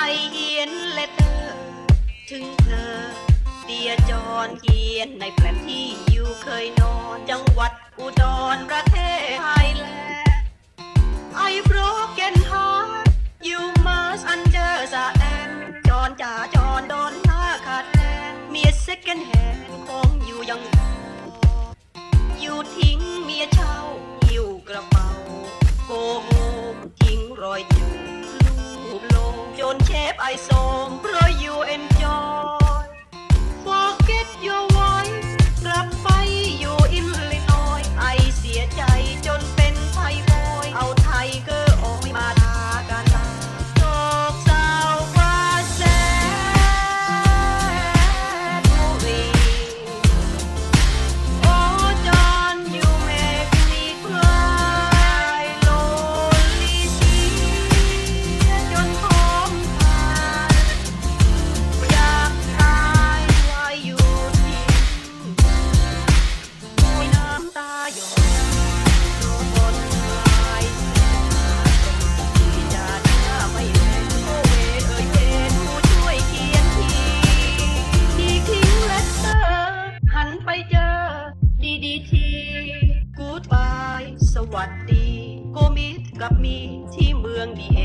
ไอเขียนเลตเตอร์ถึงเธอเดียจอนเขียนในแปลนที่อยู่เคยนอนจังหวัดอุดรประเทศไทยแลนด์ I broken heart you must understand จอนจ่าจอนโดนหน้าขาดแคลนเมีย second hand ของอยู่ยังออยู่ทิ้งเมียเช่าหิ้วกระเป๋าโกโฮมทิ้งรอยจูบลูบลงจ นเเด้อดีดีทีกูดบายสวัสดี โกมิดกับมีที่เมืองดี